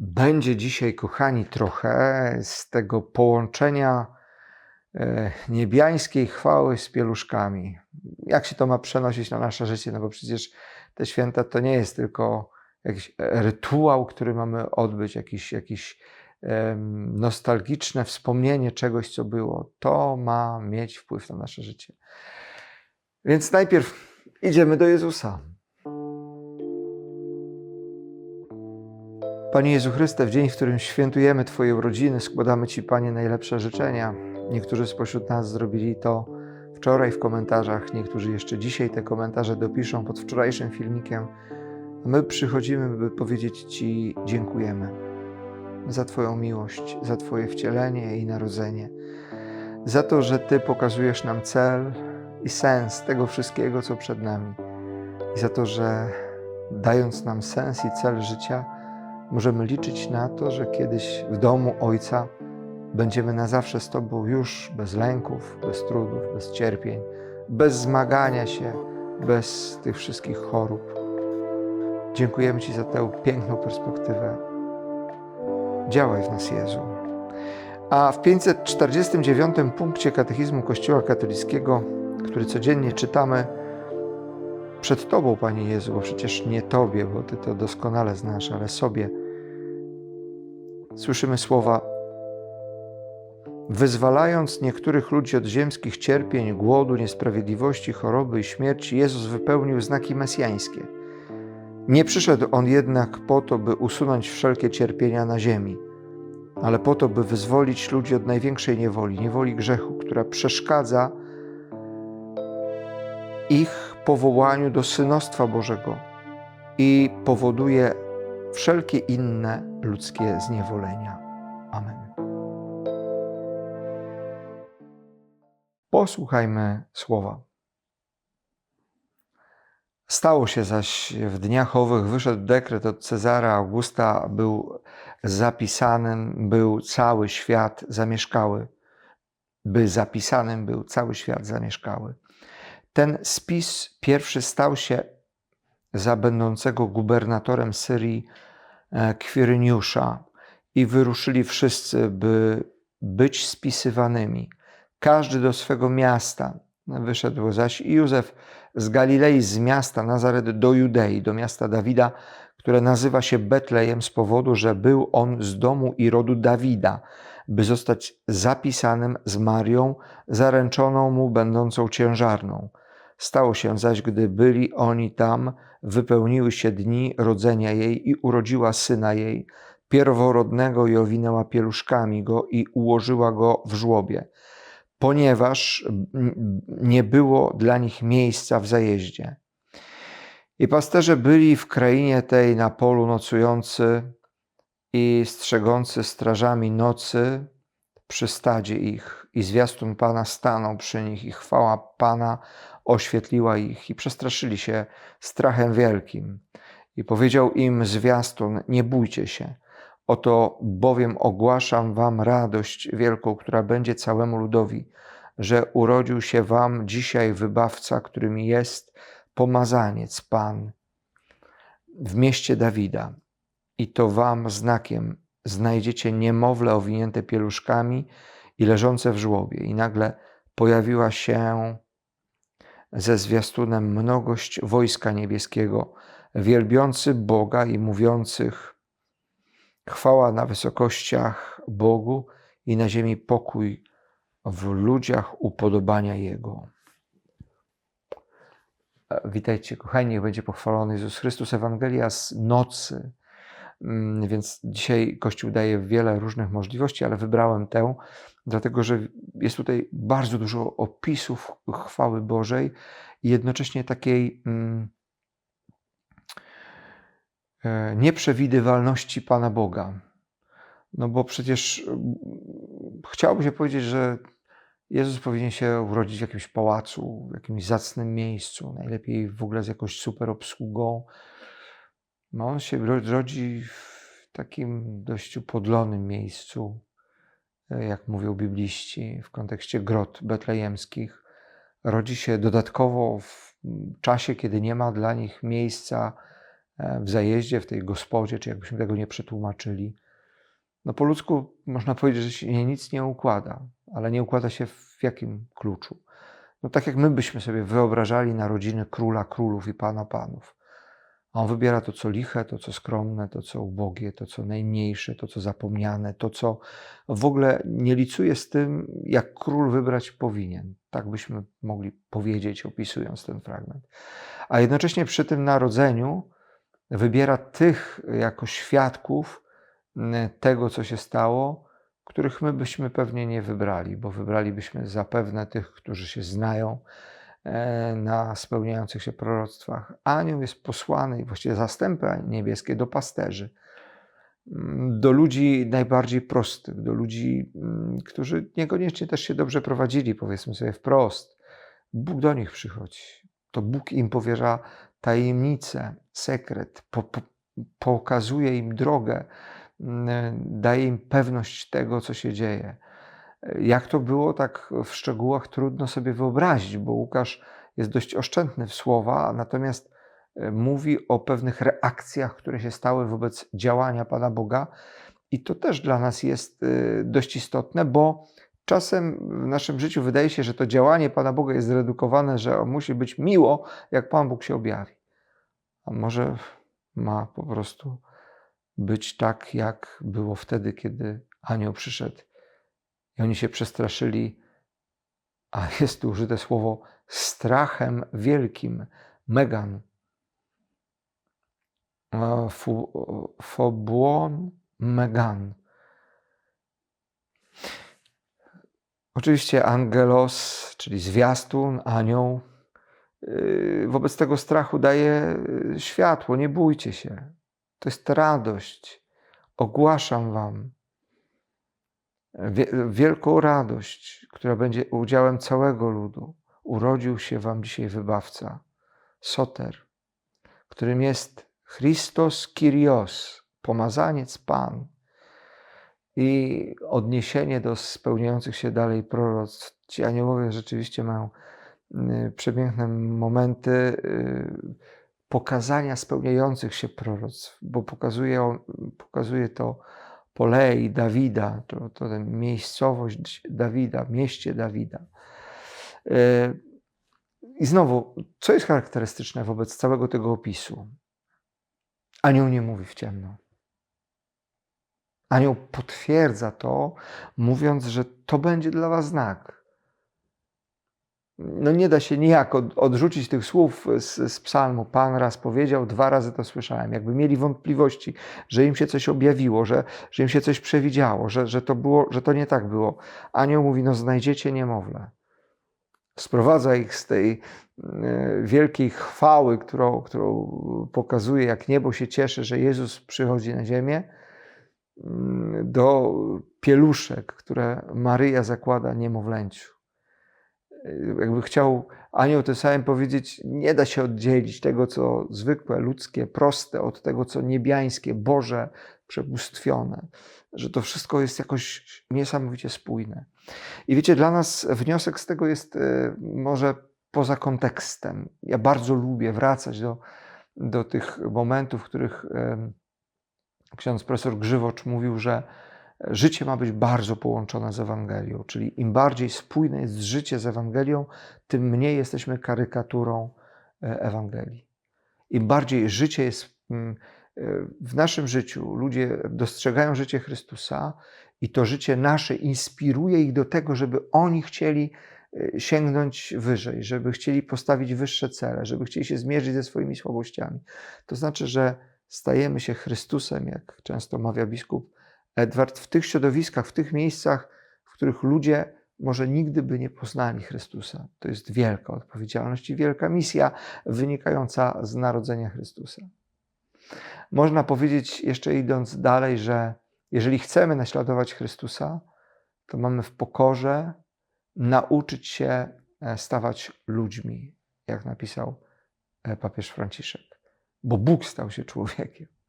będzie dzisiaj, kochani, trochę z tego połączenia e, niebiańskiej chwały z pieluszkami. Jak się to ma przenosić na nasze życie? No bo przecież te święta to nie jest tylko jakiś rytuał, który mamy odbyć, jakiś, jakiś nostalgiczne wspomnienie czegoś, co było. To ma mieć wpływ na nasze życie. Więc najpierw idziemy do Jezusa. Panie Jezu Chryste, w dzień, w którym świętujemy Twoje urodziny, składamy Ci, Panie, najlepsze życzenia. Niektórzy spośród nas zrobili to wczoraj w komentarzach, niektórzy jeszcze dzisiaj te komentarze dopiszą pod wczorajszym filmikiem. My przychodzimy, by powiedzieć Ci dziękujemy za Twoją miłość, za Twoje wcielenie i narodzenie, za to, że Ty pokazujesz nam cel i sens tego wszystkiego, co przed nami, i za to, że dając nam sens i cel życia, możemy liczyć na to, że kiedyś w domu Ojca będziemy na zawsze z Tobą już bez lęków, bez trudów, bez cierpień, bez zmagania się, bez tych wszystkich chorób. Dziękujemy Ci za tę piękną perspektywę. Działaj w nas, Jezu. A w 549 punkcie Katechizmu Kościoła Katolickiego, który codziennie czytamy, przed Tobą, Panie Jezu, bo przecież nie Tobie, bo Ty to doskonale znasz, ale sobie. Słyszymy słowa: Wyzwalając niektórych ludzi od ziemskich cierpień, głodu, niesprawiedliwości, choroby i śmierci, Jezus wypełnił znaki mesjańskie. Nie przyszedł On jednak po to, by usunąć wszelkie cierpienia na ziemi, ale po to, by wyzwolić ludzi od największej niewoli, niewoli grzechu, która przeszkadza ich powołaniu do synostwa Bożego i powoduje wszelkie inne ludzkie zniewolenia. Amen. Posłuchajmy słowa. Stało się zaś w dniach owych, wyszedł dekret od Cezara Augusta, był zapisanym, był cały świat zamieszkały, by zapisanym był cały świat zamieszkały. Ten spis pierwszy stał się za będącego gubernatorem Syrii Kwiryniusza i wyruszyli wszyscy, by być spisywanymi. Każdy do swego miasta. Wyszedł zaś Józef z Galilei, z miasta Nazaret do Judei, do miasta Dawida, które nazywa się Betlejem z powodu, że był on z domu i rodu Dawida, by zostać zapisanym z Marią, zaręczoną mu będącą ciężarną. Stało się zaś, gdy byli oni tam, wypełniły się dni rodzenia jej i urodziła syna jej, pierworodnego i owinęła pieluszkami go i ułożyła go w żłobie, ponieważ nie było dla nich miejsca w zajeździe. I pasterze byli w krainie tej na polu nocujący i strzegący strażami nocy przy stadzie ich. I zwiastun Pana stanął przy nich i chwała Pana oświetliła ich i przestraszyli się strachem wielkim. I powiedział im zwiastun, nie bójcie się, oto bowiem ogłaszam wam radość wielką, która będzie całemu ludowi, że urodził się wam dzisiaj wybawca, którym jest pomazaniec Pan w mieście Dawida. I to wam znakiem znajdziecie niemowlę owinięte pieluszkami i leżące w żłobie. I nagle pojawiła się ze zwiastunem mnogość wojska niebieskiego, wielbiący Boga i mówiących chwała na wysokościach Bogu i na ziemi pokój w ludziach upodobania Jego. Witajcie, kochani, niech będzie pochwalony Jezus Chrystus, Ewangelia z nocy. Więc dzisiaj Kościół daje wiele różnych możliwości, ale wybrałem tę, dlatego że jest tutaj bardzo dużo opisów chwały Bożej i jednocześnie takiej nieprzewidywalności Pana Boga. No bo przecież chciałoby się powiedzieć, że Jezus powinien się urodzić w jakimś pałacu, w jakimś zacnym miejscu, najlepiej w ogóle z jakąś super obsługą. No on się rodzi w takim dość upodlonym miejscu, jak mówią bibliści, w kontekście grot betlejemskich. Rodzi się dodatkowo w czasie, kiedy nie ma dla nich miejsca e, w zajeździe, w tej gospodzie, czy jakbyśmy tego nie przetłumaczyli. No po ludzku można powiedzieć, że się nic nie układa, ale nie układa się w jakim kluczu? No tak jak my byśmy sobie wyobrażali narodziny króla królów i pana panów. A on wybiera to, co liche, to, co skromne, to, co ubogie, to, co najmniejsze, to, co zapomniane, to, co w ogóle nie licuje z tym, jak król wybrać powinien. Tak byśmy mogli powiedzieć, opisując ten fragment. A jednocześnie przy tym narodzeniu wybiera tych jako świadków tego, co się stało, których my byśmy pewnie nie wybrali, bo wybralibyśmy zapewne tych, którzy się znają na spełniających się proroctwach. Anioł jest posłany, właściwie zastępy niebieskie, do pasterzy, mm, do ludzi najbardziej prostych, do ludzi, mm, którzy niekoniecznie też się dobrze prowadzili, powiedzmy sobie wprost. Bóg do nich przychodzi. To Bóg im powierza tajemnicę, sekret, po, po, pokazuje im drogę, daje im pewność tego, co się dzieje. Jak to było, tak w szczegółach trudno sobie wyobrazić, bo Łukasz jest dość oszczędny w słowa, natomiast e, mówi o pewnych reakcjach, które się stały wobec działania Pana Boga. I to też dla nas jest e, dość istotne, bo czasem w naszym życiu wydaje się, że to działanie Pana Boga jest zredukowane, że musi być miło, jak Pan Bóg się objawi. A może ma po prostu być tak, jak było wtedy, kiedy anioł przyszedł i oni się przestraszyli, a jest tu użyte słowo strachem wielkim, megan. Fobłon megan. Oczywiście angelos, czyli zwiastun, anioł, yy, wobec tego strachu daje yy, światło. Nie bójcie się. To jest radość. Ogłaszam Wam wielką radość, która będzie udziałem całego ludu. Urodził się Wam dzisiaj wybawca, Soter, którym jest Christos Kyrios, pomazaniec Pan. I odniesienie do spełniających się dalej proroctw. Ci aniołowie rzeczywiście mają y, przepiękne momenty y, pokazania spełniających się proroctw, bo pokazuje, pokazuje to Polei Dawida, to, to miejscowość Dawida, mieście Dawida. E, I znowu, co jest charakterystyczne wobec całego tego opisu? Anioł nie mówi w ciemno. Anioł potwierdza to, mówiąc, że to będzie dla was znak no nie da się nijak odrzucić tych słów z, z psalmu. Pan raz powiedział, dwa razy to słyszałem. Jakby mieli wątpliwości, że im się coś objawiło, że, że im się coś przewidziało, że, że, to było, że to nie tak było. Anioł mówi, no znajdziecie niemowlę. Sprowadza ich z tej e, wielkiej chwały, którą, którą pokazuje, jak niebo się cieszy, że Jezus przychodzi na ziemię, mm, do pieluszek, które Maryja zakłada niemowlęciu jakby chciał anioł tym samym powiedzieć, nie da się oddzielić tego, co zwykłe, ludzkie, proste, od tego, co niebiańskie, Boże, przebóstwione. Że to wszystko jest jakoś niesamowicie spójne. I wiecie, dla nas wniosek z tego jest e, może poza kontekstem. Ja bardzo lubię wracać do, do tych momentów, w których ksiądz profesor Grzywocz mówił, że życie ma być bardzo połączone z Ewangelią, czyli im bardziej spójne jest życie z Ewangelią, tym mniej jesteśmy karykaturą e, Ewangelii. Im bardziej życie jest mm, e, w naszym życiu, ludzie dostrzegają życie Chrystusa i to życie nasze inspiruje ich do tego, żeby oni chcieli e, sięgnąć wyżej, żeby chcieli postawić wyższe cele, żeby chcieli się zmierzyć ze swoimi słabościami. To znaczy, że stajemy się Chrystusem, jak często mawia biskup, Edward, w tych środowiskach, w tych miejscach, w których ludzie może nigdy by nie poznali Chrystusa. To jest wielka odpowiedzialność i wielka misja wynikająca z narodzenia Chrystusa. Można powiedzieć, jeszcze idąc dalej, że jeżeli chcemy naśladować Chrystusa, to mamy w pokorze nauczyć się e, stawać ludźmi, jak napisał e, papież Franciszek, bo Bóg stał się człowiekiem.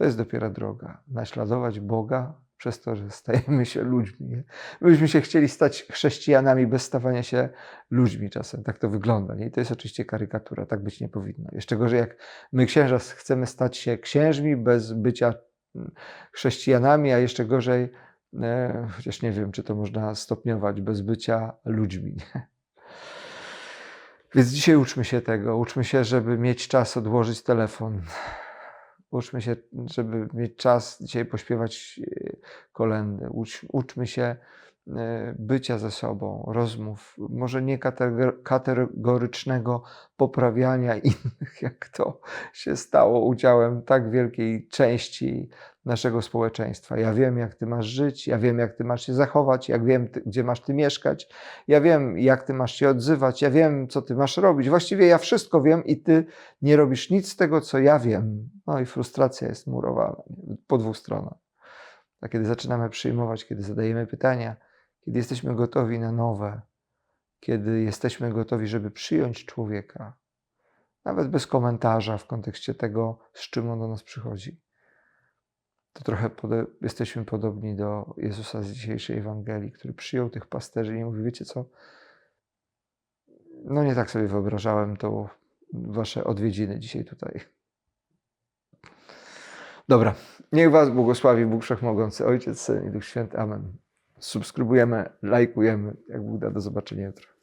To jest dopiero droga. Naśladować Boga przez to, że stajemy się ludźmi. Nie? Myśmy się chcieli stać chrześcijanami bez stawania się ludźmi czasem. Tak to wygląda. Nie? I to jest oczywiście karykatura. Tak być nie powinno. Jeszcze gorzej, jak my księża chcemy stać się księżmi bez bycia mm, chrześcijanami, a jeszcze gorzej, e, chociaż nie wiem, czy to można stopniować, bez bycia ludźmi. Nie? Więc dzisiaj uczmy się tego. Uczmy się, żeby mieć czas odłożyć telefon. Uczmy się, żeby mieć czas dzisiaj pośpiewać e, kolendy. Ucz, uczmy się e, bycia ze sobą, rozmów, może nie kategor- kategorycznego poprawiania innych, jak to się stało udziałem tak wielkiej części naszego społeczeństwa. Ja wiem, jak ty masz żyć, ja wiem, jak ty masz się zachować, jak wiem, ty, gdzie masz ty mieszkać, ja wiem, jak ty masz się odzywać, ja wiem, co ty masz robić. Właściwie ja wszystko wiem i ty nie robisz nic z tego, co ja wiem. No i frustracja jest murowana po dwóch stronach. A kiedy zaczynamy przyjmować, kiedy zadajemy pytania, kiedy jesteśmy gotowi na nowe, kiedy jesteśmy gotowi, żeby przyjąć człowieka, nawet bez komentarza w kontekście tego, z czym on do nas przychodzi, to trochę jesteśmy podobni do Jezusa z dzisiejszej Ewangelii, który przyjął tych pasterzy i mówi: Wiecie co? No nie tak sobie wyobrażałem to wasze odwiedziny dzisiaj tutaj. Dobra, niech Was błogosławi Bóg Wszechmogący, Ojciec, Syn i Duch Święty. Amen. Subskrybujemy, lajkujemy. Jak Bóg da, do zobaczenia jutro.